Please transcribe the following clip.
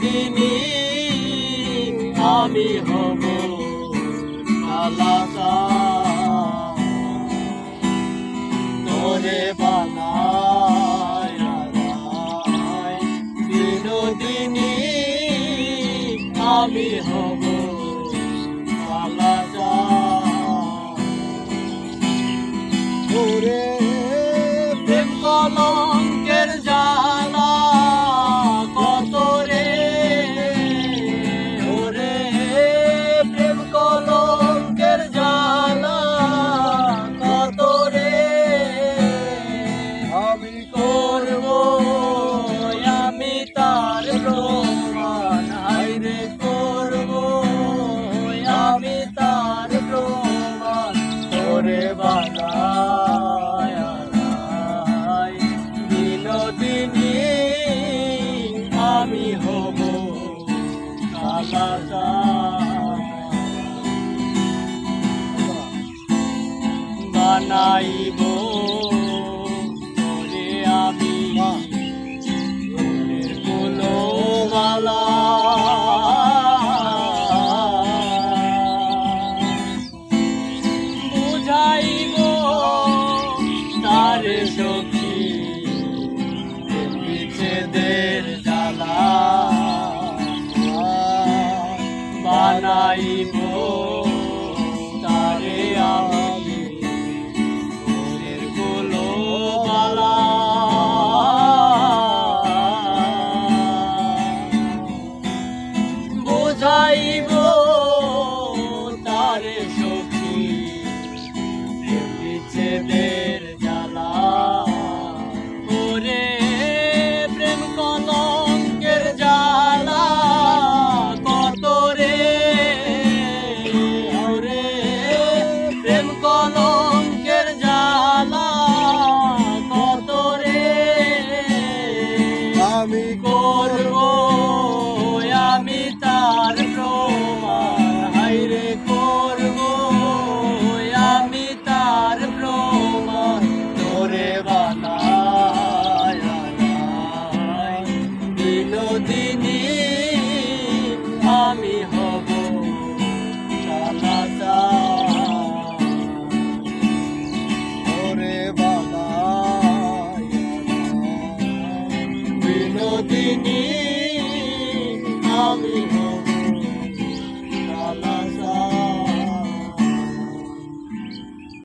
বিনোদিনী আমি হব আলাদা। তোরে বানায় বিনোদিনী আমি হব আনায় বিনোদিনী আমি হব কালাদা Show. দিনী আমি